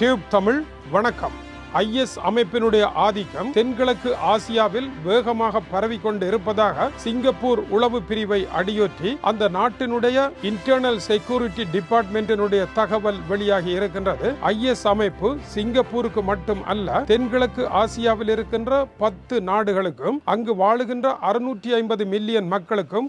Tube Tamil வணக்கம். IS அமைப்பினுடைய ஆதிக்கம் தென்கிழக்கு ஆசியாவில் வேகமாக பரவிக்கொண்டு இருப்பதாக சிங்கப்பூர் உளவு பிரிவை அடியொற்றி அந்த நாட்டினுடைய இன்டர்னல் செக்யூரிட்டி டிபார்ட்மெண்டினுடைய தகவல் வெளியாகி இருக்கின்றது. ஐஎஸ் அமைப்பு சிங்கப்பூருக்கு மட்டும் அல்ல தென்கிழக்கு ஆசியாவில் இருக்கின்ற பத்து நாடுகளுக்கும் அங்கு வாழுகின்ற அறுநூற்றி ஐம்பது மில்லியன் மக்களுக்கும்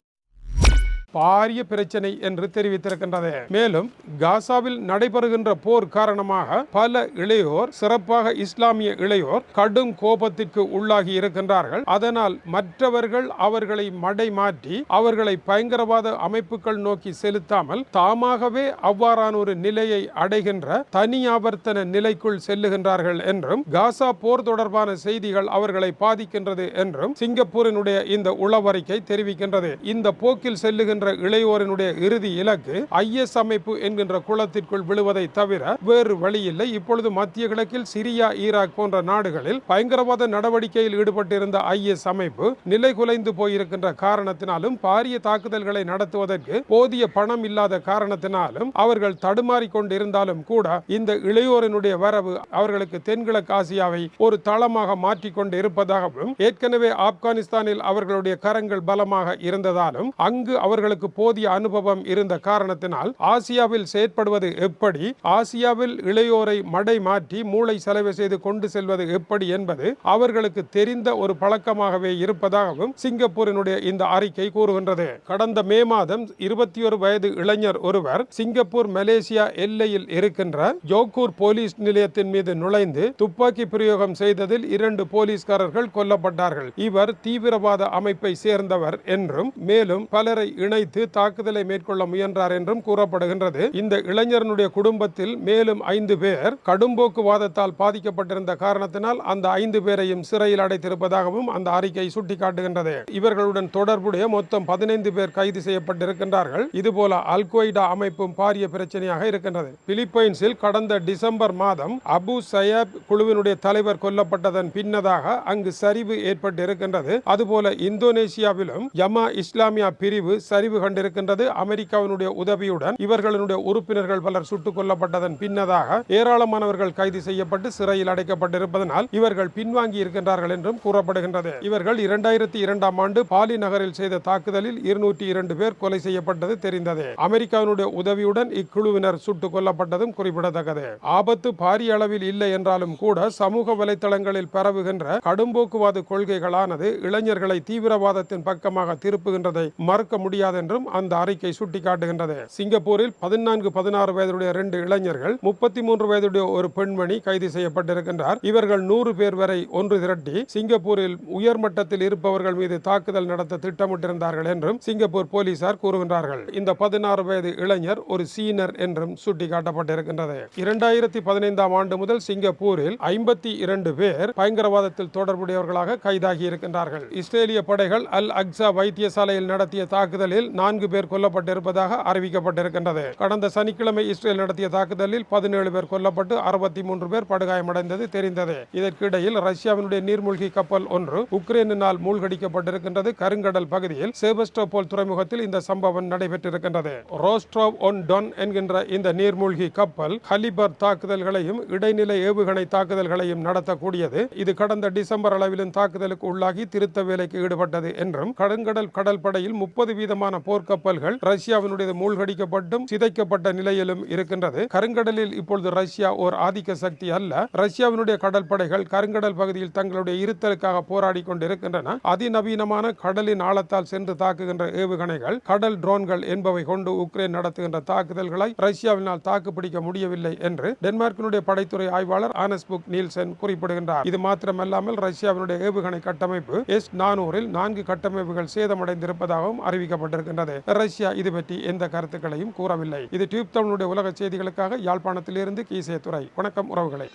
பாரிய பிரச்சனை என்று தெரிவித்திருக்கின்றது. மேலும் காசாவில் நடைபெறுகின்ற போர் காரணமாக பல இளையோர் சிறப்பாக இஸ்லாமிய இளையோர் கடும் கோபத்திற்கு உள்ளாகி இருக்கின்றார்கள். அதனால் மற்றவர்கள் அவர்களை மடை மாற்றி அவர்களை பயங்கரவாத அமைப்புகள் நோக்கி செலுத்தாமல் தாமாகவே அவ்வாறான ஒரு நிலையை அடைகின்ற தனியாவர்த்தன நிலைக்குள் செல்லுகின்றார்கள் என்றும் காசா போர் தொடர்பான செய்திகள் அவர்களை பாதிக்கின்றது என்றும் சிங்கப்பூரினுடைய இந்த உளவறிக்கை தெரிவிக்கின்றது. இந்த போக்கில் செல்லுகின்ற இளையோரினுடைய இறுதி இலக்கு ஐஎஸ் அமைப்பு என்கின்ற குளத்திற்குள் விழுவதை தவிர வேறு வழியில்லை. இப்பொழுது மத்திய கிழக்கில் சிரியா ஈராக் போன்ற நாடுகளில் பயங்கரவாத நடவடிக்கையில் ஈடுபட்டிருந்த ஐஎஸ் அமைப்பு நிலை குலைந்து போயிருக்கின்ற காரணத்தினாலும் பாரிய தாக்குதல்களை நடத்துவதற்கு போதிய பணம் இல்லாத காரணத்தினாலும் அவர்கள் தடுமாறிக்கொண்டிருந்தாலும் கூட இந்த இளையோரினுடைய வரவு அவர்களுக்கு தென்கிழக்கு ஆசியாவை ஒரு தளமாக மாற்றிக்கொண்டு இருப்பதாகவும் ஏற்கனவே ஆப்கானிஸ்தானில் அவர்களுடைய கரங்கள் பலமாக இருந்ததாலும் அங்கு அவர்கள் அவர்களுக்கு போதிய அனுபவம் இருந்த காரணத்தினால் ஆசியாவில் செயற்படுவது எப்படி ஆசியாவில் இளையோரை மடை மாற்றி மூளை செலவு செய்து கொண்டு செல்வது எப்படி என்பது அவர்களுக்கு தெரிந்த ஒரு பழக்கமாகவே இருப்பதாகவும் சிங்கப்பூரினுடைய இந்த அறிக்கை கூறுகின்றது. கடந்த மே மாதம் இருபத்தி ஒரு வயது இளைஞர் ஒருவர் சிங்கப்பூர் மலேசியா எல்லையில் இருக்கின்ற ஜோக்கூர் போலீஸ் நிலையத்தின் மீது நுழைந்து துப்பாக்கி பிரயோகம் செய்ததில் இரண்டு போலீஸ்காரர்கள் கொல்லப்பட்டார்கள். இவர் தீவிரவாத அமைப்பை சேர்ந்தவர் என்றும் மேலும் பலரை இணை இணைத்து தாக்குதலை மேற்கொள்ள முயன்றார் என்றும் கூறப்படுகின்றது. இந்த இளைஞரனுடைய குடும்பத்தில் மேலும் ஐந்து பேர் கடும்போக்குவாதத்தால் பாதிக்கப்பட்டிருந்த காரணத்தினால் அந்த ஐந்து பேரையும் சிறையில் அடைத்திருப்பதாகவும் அந்த அறிக்கை சுட்டிக்காட்டுகின்றது. இவர்களுடன் தொடர்புடைய மொத்தம் பதினைந்து பேர் கைது செய்யப்பட்டிருக்கின்றார்கள். இதுபோல அல்கொய்டா அமைப்பும் பாரிய பிரச்சனையாக இருக்கின்றது. பிலிப்பைன்ஸில் கடந்த டிசம்பர் மாதம் அபு சயப் குழுவினுடைய தலைவர் கொல்லப்பட்டதன் பின்னதாக அங்கு சரிவு ஏற்பட்டு இருக்கின்றது அதுபோல இந்தோனேசியாவிலும் யமா இஸ்லாமியா பிரிவு சரிவு கண்டிருக்கின்றது அமெரிக்காவினுடைய உதவியுடன். இவர்களுடைய உறுப்பினர்கள் பலர் சுட்டுக் கொல்லப்பட்டதன் பின்னதாக ஏராளமானவர்கள் கைது செய்யப்பட்டு சிறையில் அடைக்கப்பட்டிருப்பதனால் இவர்கள் பின்வாங்கி இருக்கின்றார்கள் என்றும் கூறப்படுகின்றது. இவர்கள் இரண்டாயிரத்தி இரண்டாம் ஆண்டு பாலி நகரில் செய்த தாக்குதலில் இருநூற்றி இரண்டு பேர் கொலை செய்யப்பட்டது தெரிந்தது. அமெரிக்காவினுடைய உதவியுடன் இக்குழுவினர் சுட்டுக் கொல்லப்பட்டதும் குறிப்பிடத்தக்கது. ஆபத்து பாரிய அளவில் இல்லை என்றாலும் கூட சமூக வலைதளங்களில் பரவுகின்ற கடும்போக்குவாத கொள்கைகளானது இளைஞர்களை தீவிரவாதத்தின் பக்கமாக திருப்புகின்றதை மறுக்க முடியாது என்றும் அந்த அறிக்கை சுட்டிக்காட்டுகின்றது. சிங்கப்பூரில் பதினான்கு பதினாறு வயதுடைய இரண்டு இளைஞர்கள் முப்பத்தி மூன்று வயதுடைய ஒரு பெண்மணி கைது செய்யப்பட்டிருக்கின்றார். இவர்கள் நூறு பேர் வரை ஒன்று திரட்டி சிங்கப்பூரில் உயர்மட்டத்தில் இருப்பவர்கள் மீது தாக்குதல் நடத்த திட்டமிட்டிருந்தார்கள் என்றும் சிங்கப்பூர் போலீசார் கூறுகின்றார்கள். இந்த பதினாறு வயது இளைஞர் ஒரு சீனர் என்றும் சுட்டிக்காட்டப்பட்டிருக்கின்றது. இரண்டாயிரத்தி பதினைந்தாம் ஆண்டு முதல் சிங்கப்பூரில் ஐம்பத்தி இரண்டு பேர் பயங்கரவாதத்தில் தொடர்புடையவர்களாக கைதாகி இருக்கின்றார்கள். இஸ்ரேலிய படைகள் அல் அக்ஸா வைத்தியசாலையில் நடத்திய தாக்குதலில் நான்கு பேர் கொல்லப்பட்டிருப்பதாக அறிவிக்கப்பட்டிருக்கின்றது. கடந்த சனிக்கிழமை இஸ்ரேல் நடத்திய தாக்குதலில் பதினேழு பேர் கொல்லப்பட்டு அறுபத்தி மூன்று பேர் படுகாயமடைந்தது தெரிந்தது. இதற்கிடையில் ரஷ்யாவினுடைய நீர்மூழ்கி கப்பல் ஒன்று உக்ரைனினால் மூழ்கடிக்கப்பட்டிருக்கின்றது. கருங்கடல் பகுதியில் சேபஸ்டோபோல் துறைமுகத்தில் இந்த சம்பவம் நடைபெற்றிருக்கின்றது. ரோஸ்ட்ரோவ் ஒன் டொன் என்கின்ற இந்த நீர்மூழ்கி கப்பல் ஹலிபர் தாக்குதல்களையும் இடைநிலை ஏவுகணை தாக்குதல்களையும் நடத்தக்கூடியது. இது கடந்த டிசம்பர் அளவிலும் தாக்குதலுக்கு உள்ளாகி திருத்த வேலைக்கு ஈடுபட்டது என்றும் கருங்கடல் கடல் படையில் முப்பது வீதமான போர்க்கப்பல்கள் ரஷ்யாவினுடைய மூழ்கடிக்கப்பட்டும் சிதைக்கப்பட்ட நிலையிலும் இருக்கின்றது. கருங்கடலில் இப்பொழுது ரஷ்யா ஓர் ஆதிக்க சக்தி அல்ல. ரஷ்யாவினுடைய கடற்படைகள் கருங்கடல் பகுதியில் தங்களுடைய இருத்தலுக்காக போராடி கொண்டிருக்கின்றன. அதிநவீனமான கடலின் ஆழத்தால் சென்று தாக்குகின்ற ஏவுகணைகள் கடல் ட்ரோன்கள் என்பவை கொண்டு உக்ரைன் நடத்துகின்ற தாக்குதல்களை ரஷ்யாவினால் தாக்குப்பிடிக்க முடியவில்லை என்று டென்மார்க்கினுடைய படைத்துறை ஆய்வாளர் ஆனஸ்புக் நீல்சன் குறிப்பிடுகின்றார். இது மாத்திரமல்லாமல் ரஷ்யாவினுடைய ஏவுகணை கட்டமைப்பு எஸ் நானூறில் நான்கு கட்டமைப்புகள் சேதமடைந்திருப்பதாகவும் அறிவிக்கப்பட்டது அறிவிக்கப்பட்டிருக்கின்றது ரஷ்யா இது பற்றி எந்த கருத்துக்களையும் கூறவில்லை. இது டியூப் தமிழுடைய உலக செய்திகளுக்காக யாழ்ப்பாணத்திலிருந்து கீசே துறை வணக்கம் உறவுகளை.